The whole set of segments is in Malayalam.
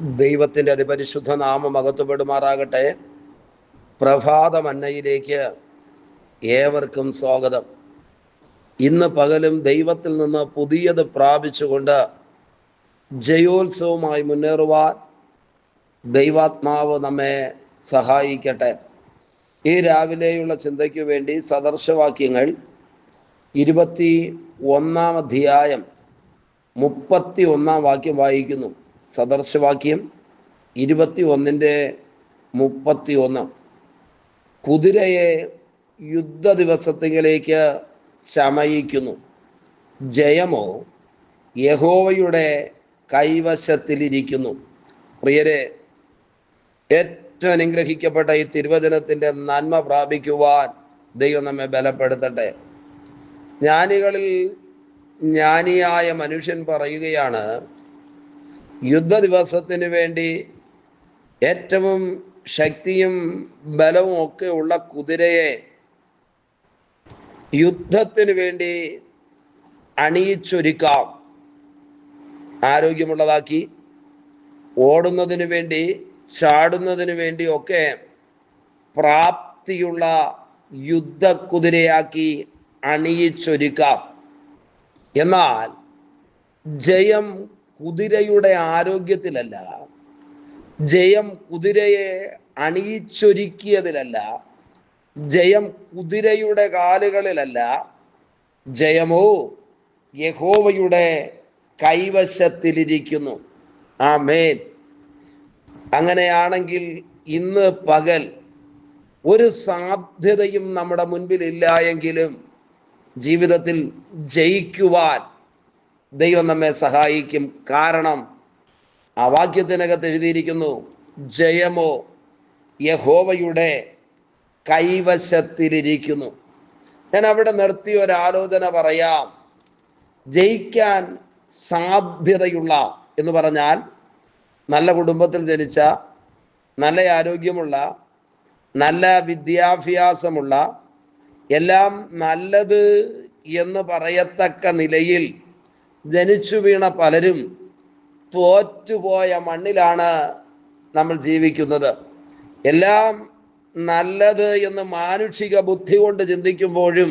ദൈവത്തിന്റെ അതിപരിശുദ്ധ നാമം അകത്തുപെടുമാറാകട്ടെ. പ്രഭാതമന്നയിലേക്ക് ഏവർക്കും സ്വാഗതം. ഇന്ന് പകലും ദൈവത്തിൽ നിന്ന് പുതിയത് പ്രാപിച്ചുകൊണ്ട് ജയോത്സവമായി മുന്നേറുവാൻ ദൈവാത്മാവ് നമ്മെ സഹായിക്കട്ടെ. ഈ രാവിലെയുള്ള ചിന്തയ്ക്ക് വേണ്ടി സദർശവാക്യങ്ങൾ ഇരുപത്തി ഒന്നാം അധ്യായം മുപ്പത്തി ഒന്നാം വാക്യം വായിക്കുന്നു. സദർശവാക്യം ഇരുപത്തി ഒന്നിന്റെ മുപ്പത്തി ഒന്ന് കുതിരയെ യുദ്ധ ദിവസത്തിലേക്ക് ചമയിക്കുന്നു ജയമോ യഹോവയുടെ കൈവശത്തിലിരിക്കുന്നു. പ്രിയരെ ഏറ്റവും അനുഗ്രഹിക്കപ്പെട്ട ഈ തിരുവചനത്തിന്റെ നന്മ പ്രാപിക്കുവാൻ ദൈവം നമ്മെ ബലപ്പെടുത്തട്ടെ. ജ്ഞാനികളിൽ ജ്ഞാനിയായ മനുഷ്യൻ പറയുകയാണ് യുദ്ധ ദിവസത്തിന് വേണ്ടി ഏറ്റവും ശക്തിയും ബലവും ഒക്കെ ഉള്ള കുതിരയെ യുദ്ധത്തിന് വേണ്ടി അണിയിച്ചൊരുക്കാം. ആരോഗ്യമുള്ളതാക്കി ഓടുന്നതിന് വേണ്ടി ചാടുന്നതിന് വേണ്ടി ഒക്കെ പ്രാപ്തിയുള്ള യുദ്ധക്കുതിരയാക്കി അണിയിച്ചൊരുക്കാം. എന്നാൽ ജയം കുതിരയുടെ ആരോഗ്യത്തിലല്ല ജയം കുതിരയെ അണിയിച്ചൊരുക്കിയതിലല്ല ജയം കുതിരയുടെ കാലുകളിലല്ല ജയമോ യഹോവയുടെ കൈവശത്തിലിരിക്കുന്നു. ആ മേൻ അങ്ങനെയാണെങ്കിൽ ഇന്ന് പകൽ ഒരു സാധ്യതയും നമ്മുടെ മുൻപിൽ ഇല്ല എങ്കിലും ജീവിതത്തിൽ ജയിക്കുവാൻ ദൈവം നമ്മെ സഹായിക്കും. കാരണം ആ വാക്യത്തിനകത്ത് എഴുതിയിരിക്കുന്നു ജയമോ യഹോവയുടെ കൈവശത്തിലിരിക്കുന്നു. ഞാൻ അവിടെ നിർത്തി ആലോചന പറയാം. ജയിക്കാൻ സാധ്യതയുള്ള എന്ന് പറഞ്ഞാൽ നല്ല കുടുംബത്തിൽ ജനിച്ച നല്ല ആരോഗ്യമുള്ള നല്ല വിദ്യാഭ്യാസമുള്ള എല്ലാം നല്ലത് എന്ന് പറയത്തക്ക നിലയിൽ ജനിച്ചു വീണ പലരും തോറ്റുപോയ മണ്ണിലാണ് നമ്മൾ ജീവിക്കുന്നത്. എല്ലാം നല്ലത് എന്ന് മാനുഷിക ബുദ്ധി കൊണ്ട് ചിന്തിക്കുമ്പോഴും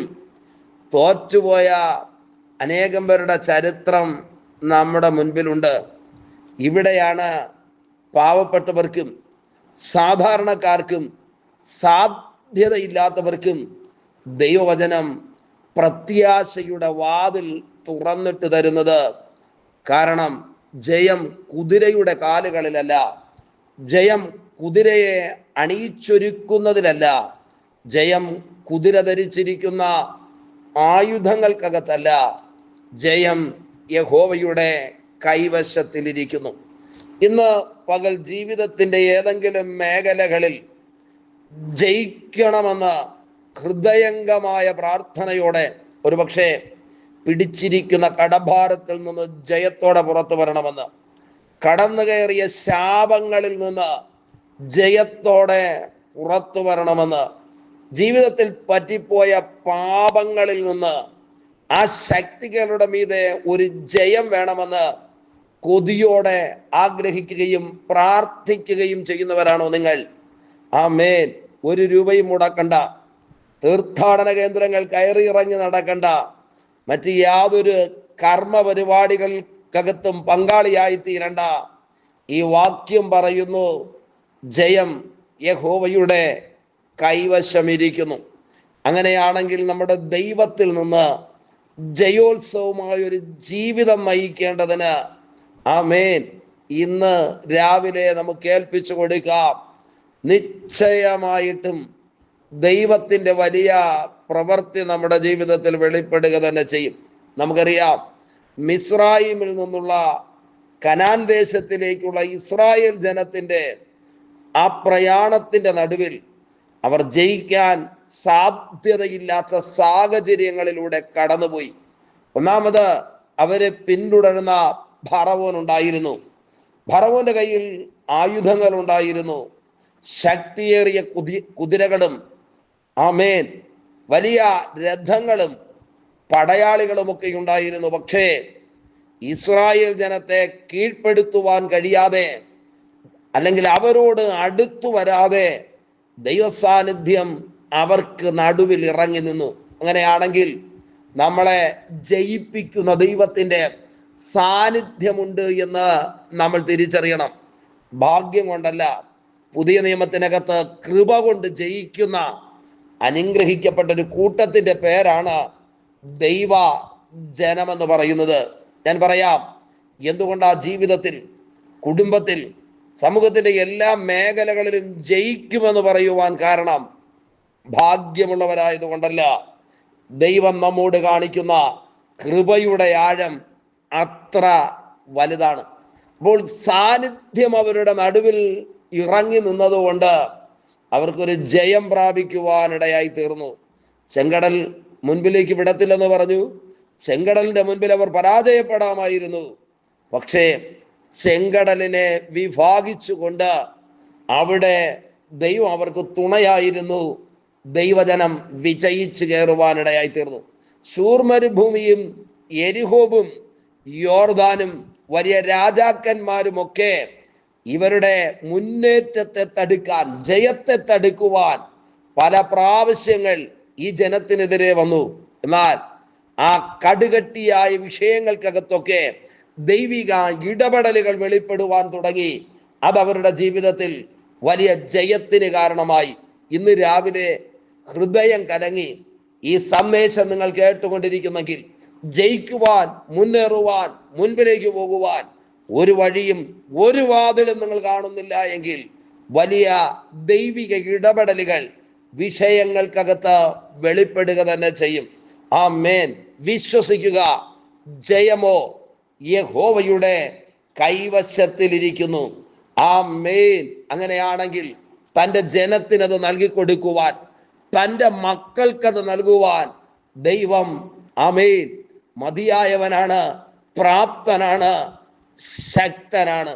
തോറ്റുപോയ അനേകം പേരുടെ ചരിത്രം നമ്മുടെ മുൻപിലുണ്ട്. ഇവിടെയാണ് പാവപ്പെട്ടവർക്കും സാധാരണക്കാർക്കും സാധ്യതയില്ലാത്തവർക്കും ദൈവവചനം പ്രത്യാശയുടെ വാതിൽ തുറന്നിട്ട് തരുന്നത്. കാരണം ജയം കുതിരയുടെ കാലുകളിലല്ല ജയം കുതിരയെ അണിയിച്ചൊരുക്കുന്നതിലല്ല ജയം കുതിര ധരിച്ചിരിക്കുന്ന ആയുധങ്ങൾക്കകത്തല്ല ജയം യഹോവയുടെ കൈവശത്തിലിരിക്കുന്നു. ഇന്ന് പകൽ ജീവിതത്തിന്റെ ഏതെങ്കിലും മേഖലകളിൽ ജയിക്കണമെന്ന് ഹൃദയംഗമായ പ്രാർത്ഥനയോടെ ഒരുപക്ഷെ പിടിച്ചിരിക്കുന്ന കടഭാരത്തിൽ നിന്ന് ജയത്തോടെ പുറത്തു വരണമെന്ന്. കടന്നു കയറിയ ശാപങ്ങളിൽ നിന്ന് ജയത്തോടെ പുറത്തു വരണമെന്ന്. ജീവിതത്തിൽ പറ്റിപ്പോയ പാപങ്ങളിൽ നിന്ന് ആ ശക്തികളുടെ മീതെ ഒരു ജയം വേണമെന്ന് കൊതിയോടെ ആഗ്രഹിക്കുകയും പ്രാർത്ഥിക്കുകയും ചെയ്യുന്നവരാണോ നിങ്ങൾ? ആ മേൻ ഒരു രൂപയും മുടക്കണ്ട. തീർത്ഥാടന കേന്ദ്രങ്ങൾ കയറി ഇറങ്ങി നടക്കണ്ട. മറ്റ് യാതൊരു കർമ്മ പരിപാടികൾക്കകത്തും പങ്കാളിയായി തീരണ്ട ഈ വാക്യം പറയുന്നു ജയം യഹോവയുടെ കൈവശമിരിക്കുന്നു. അങ്ങനെയാണെങ്കിൽ നമ്മുടെ ദൈവത്തിൽ നിന്ന് ജയോത്സവമായ ഒരു ജീവിതം നയിക്കേണ്ടതിന് ആമേൻ. ഇന്ന് രാവിലെ നമുക്ക് ഏൽപ്പിച്ചു കൊടുക്കാം. നിശ്ചയമായിട്ടും ദൈവത്തിന്റെ വലിയ പ്രവൃത്തി നമ്മുടെ ജീവിതത്തിൽ വെളിപ്പെടുക തന്നെ ചെയ്യും. നമുക്കറിയാം മിസ്രായിമിൽ നിന്നുള്ള കനാൻ ദേശത്തിലേക്കുള്ള ഇസ്രായേൽ ജനത്തിന്റെ ആ പ്രയാണത്തിന്റെ നടുവിൽ അവർ ജയിക്കാൻ സാധ്യതയില്ലാത്ത സാഹചര്യങ്ങളിലൂടെ കടന്നുപോയി. ഒന്നാമത് അവരെ പിന്തുടരുന്ന ഭറവോൻ ഉണ്ടായിരുന്നു. ഭറവോന്റെ കയ്യിൽ ആയുധങ്ങൾ ഉണ്ടായിരുന്നു ശക്തിയേറിയ കുതി കുതിരകളും ആമേൻ വലിയ രഥങ്ങളും പടയാളികളുമൊക്കെ ഉണ്ടായിരുന്നു. പക്ഷേ ഇസ്രായേൽ ജനത്തെ കീഴ്പ്പെടുത്തുവാൻ കഴിയാതെ അല്ലെങ്കിൽ അവരോട് അടുത്തു വരാതെ ദൈവസാന്നിധ്യം അവർക്ക് നടുവിൽ ഇറങ്ങി നിന്നു. അങ്ങനെയാണെങ്കിൽ നമ്മളെ ജയിപ്പിക്കുന്ന ദൈവത്തിന്റെ സാന്നിധ്യമുണ്ട് എന്ന് നമ്മൾ തിരിച്ചറിയണം. ഭാഗ്യം കൊണ്ടല്ല പുതിയ നിയമത്തിനകത്ത് കൃപ കൊണ്ട് ജയിക്കുന്ന അനുഗ്രഹിക്കപ്പെട്ട ഒരു കൂട്ടത്തിന്റെ പേരാണ് ദൈവ ജനമെന്ന് പറയുന്നത്. ഞാൻ പറയാം എന്തുകൊണ്ടാ ജീവിതത്തിൽ കുടുംബത്തിൽ സമൂഹത്തിന്റെ എല്ലാ മേഖലകളിലും ജയിക്കുമെന്ന് പറയുവാൻ കാരണം ഭാഗ്യമുള്ളവരായതുകൊണ്ടല്ല. ദൈവം നമ്മോട് കാണിക്കുന്ന കൃപയുടെ ആഴം അത്ര വലുതാണ്. അപ്പോൾ സാന്നിധ്യം അവരുടെ നടുവിൽ ഇറങ്ങി നിന്നതുകൊണ്ട് അവർക്കൊരു ജയം പ്രാപിക്കുവാനിടയായി തീർന്നു. ചെങ്കടൽ മുൻപിലേക്ക് വിടത്തില്ലെന്ന് പറഞ്ഞു. ചെങ്കടലിന്റെ മുൻപിൽ അവർ പരാജയപ്പെടാമായിരുന്നു. പക്ഷേ ചെങ്കടലിനെ വിഭാഗിച്ചുകൊണ്ട് അവിടെ ദൈവം അവർക്ക് തുണയായിരുന്നു. ദൈവജനം വിജയിച്ചു കയറുവാനിടയായി തീർന്നു. ശൂർമരുഭൂമിയും എരിഹോബും യോർദാനും വലിയ രാജാക്കന്മാരുമൊക്കെ ഇവരുടെ മുന്നേറ്റത്തെ തടുക്കാൻ ജയത്തെ തടുക്കുവാൻ പല പ്രാവശ്യങ്ങൾ ഈ ജനത്തിനെതിരെ വന്നു. എന്നാൽ ആ കടുകട്ടിയായ വിഷയങ്ങൾക്കകത്തൊക്കെ ദൈവിക ഇടപെടലുകൾ വെളിപ്പെടുവാൻ തുടങ്ങി. അത് അവരുടെ ജീവിതത്തിൽ വലിയ ജയത്തിന് കാരണമായി. ഇന്ന് രാവിലെ ഹൃദയം കലങ്ങി ഈ സന്ദേശം നിങ്ങൾ കേട്ടുകൊണ്ടിരിക്കുന്നെങ്കിൽ ജയിക്കുവാൻ മുന്നേറുവാൻ മുൻപിലേക്ക് പോകുവാൻ ഒരു വഴിയും ഒരു വാതിലും നിങ്ങൾ കാണുന്നില്ല എങ്കിൽ വലിയ ദൈവിക ഇടപെടലുകൾ വിഷയങ്ങൾക്കകത്ത് വെളിപ്പെടുക തന്നെ ചെയ്യും. ആ മേൻ വിശ്വസിക്കുക. ജയമോ. യഹോവയുടെ കൈവശത്തിലിരിക്കുന്നു. ആ മേൻ അങ്ങനെയാണെങ്കിൽ തന്റെ ജനത്തിനത് നൽകി കൊടുക്കുവാൻ തന്റെ മക്കൾക്കത് നൽകുവാൻ ദൈവം അമേൻ മതിയായവനാണ് പ്രാപ്തനാണ് ശക്തനാണ്.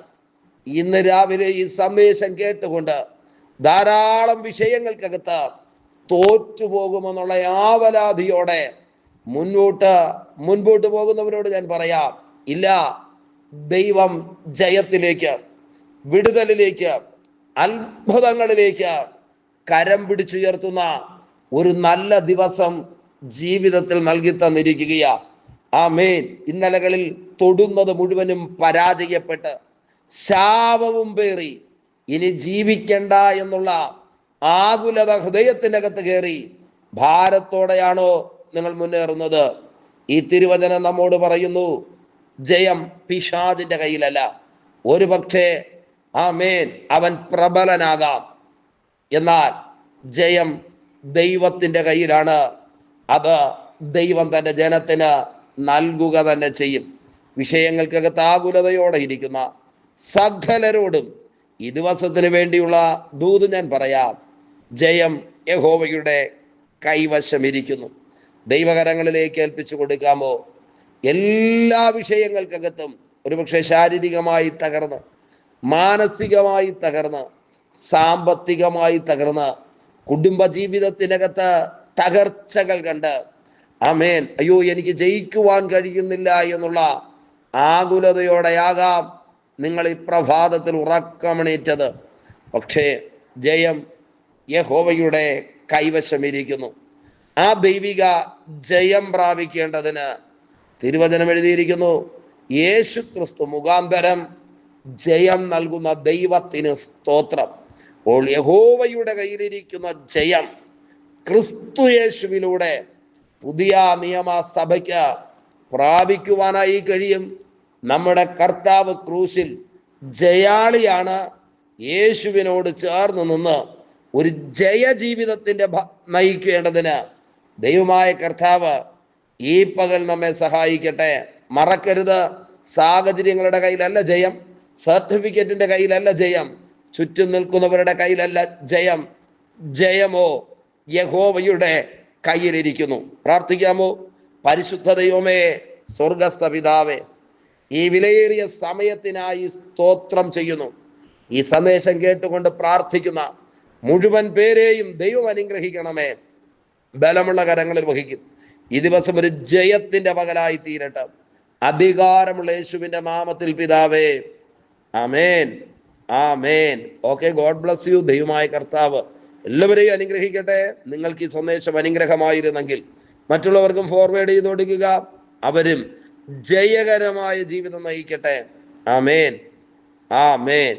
ഇന്ന് രാവിലെ ഈ സന്ദേശം കേട്ടുകൊണ്ട് ധാരാളം വിഷയങ്ങൾക്കകത്ത് തോറ്റുപോകുമെന്നുള്ള ആവലാതിയോടെ മുൻപോട്ട് മുൻപോട്ട് പോകുന്നവരോട് ഞാൻ പറയാം ഇല്ല ദൈവം ജയത്തിലേക്ക് വിടുതലിലേക്ക് അത്ഭുതങ്ങളിലേക്ക് കരം പിടിച്ചുയർത്തുന്ന ഒരു നല്ല ദിവസം ജീവിതത്തിൽ നൽകി തന്നിരിക്കുകയാ ആ ഇന്നലകളിൽ തൊടുന്നത് മുഴുവനും പരാജയപ്പെട്ട് ശാപവും പേറി. ഇനി ജീവിക്കണ്ട എന്നുള്ള ആകുലത ഹൃദയത്തിനകത്ത് കയറി ഭാരത്തോടെയാണോ നിങ്ങൾ മുന്നേറുന്നത്? ഈ തിരുവചനം നമ്മോട് പറയുന്നു ജയം പിഷാദിന്റെ കയ്യിലല്ല. ഒരു പക്ഷേ ആ മേൻ അവൻ പ്രബലനാകാം. എന്നാൽ ജയം ദൈവത്തിന്റെ കയ്യിലാണ്. അത് ദൈവം തന്റെ ജനത്തിന് നൽകുക തന്നെ ചെയ്യും. വിഷയങ്ങൾക്കകത്ത് ആകുലതയോടെ ഇരിക്കുന്ന സകലരോടും ഈ ദിവസത്തിന് വേണ്ടിയുള്ള ദൂത് ഞാൻ പറയാം. ജയം യഹോവയുടെ കൈവശം ഇരിക്കുന്നു. ദൈവകരങ്ങളിലേക്ക് ഏൽപ്പിച്ചു കൊടുക്കാമോ? എല്ലാ വിഷയങ്ങൾക്കകത്തും ഒരുപക്ഷെ ശാരീരികമായി തകർന്ന് മാനസികമായി തകർന്ന് സാമ്പത്തികമായി തകർന്ന് കുടുംബ ജീവിതത്തിനകത്ത് തകർച്ചകൾ കണ്ട് അമേൻ അയ്യോ എനിക്ക് ജയിക്കുവാൻ കഴിയുന്നില്ല എന്നുള്ള ആകുലതയോടെയാകാം നിങ്ങൾ ഈ പ്രഭാതത്തിൽ ഉറക്കമണീറ്റത്. പക്ഷേ ജയം യഹോവയുടെ കൈവശമിരിക്കുന്നു. ആ ദൈവിക ജയം പ്രാപിക്കേണ്ടതിന് തിരുവചനം എഴുതിയിരിക്കുന്നു യേശു ക്രിസ്തു മുഖാന്തരം ജയം നൽകുന്ന ദൈവത്തിന് സ്തോത്രം. അപ്പോൾ യഹോവയുടെ കയ്യിലിരിക്കുന്ന ജയം ക്രിസ്തു യേശുവിലൂടെ പുതിയ നിയമസഭയ്ക്ക് പ്രാപിക്കുവാനായി കഴിയും. നമ്മുടെ കർത്താവ് ക്രൂശിൽ ജയാളിയാണ്. യേശുവിനോട് ചേർന്ന് നിന്ന് ഒരു ജയ ജീവിതത്തിന്റെ നയിക്കേണ്ടതിന് ദൈവമായ കർത്താവ് ഈ പകൽ നമ്മെ സഹായിക്കട്ടെ. മറക്കരുത്. സാഹചര്യങ്ങളുടെ കയ്യിലല്ല ജയം. സർട്ടിഫിക്കറ്റിന്റെ കയ്യിലല്ല ജയം. ചുറ്റും നിൽക്കുന്നവരുടെ കയ്യിലല്ല ജയം. ജയമോ യഹോവയുടെ കയ്യിലിരിക്കുന്നു. പ്രാർത്ഥിക്കാമോ? പരിശുദ്ധ ദൈവമേ സ്വർഗസ്ഥ പിതാവേ ഈ വിലയേറിയ സമയത്തിനായി സ്തോത്രം ചെയ്യുന്നു. ഈ സന്ദേശം കേട്ടുകൊണ്ട് പ്രാർത്ഥിക്കുന്ന മുഴുവൻ പേരെയും ദൈവം അനുഗ്രഹിക്കണമേ. ബലമുള്ള കരങ്ങളിൽ വഹിക്കും. ഈ ദിവസം ഒരു ജയത്തിന്റെ പകലായി തീരട്ടെ. അധികാരമുള്ള യേശുവിന്റെ നാമത്തിൽ പിതാവേ അമേൻ ആ മേൻ ഓക്കെ ഗോഡ് ബ്ലസ് യു. ദൈവമായ കർത്താവ് എല്ലാവരെയും അനുഗ്രഹിക്കട്ടെ. നിങ്ങൾക്ക് ഈ സന്ദേശം അനുഗ്രഹമായിരുന്നെങ്കിൽ മറ്റുള്ളവർക്കും ഫോർവേഡ് ചെയ്ത് കൊടുക്കുക. അവരും ജയകരമായ ജീവിതം നയിക്കട്ടെ. ആ മേൻ ആ മേൻ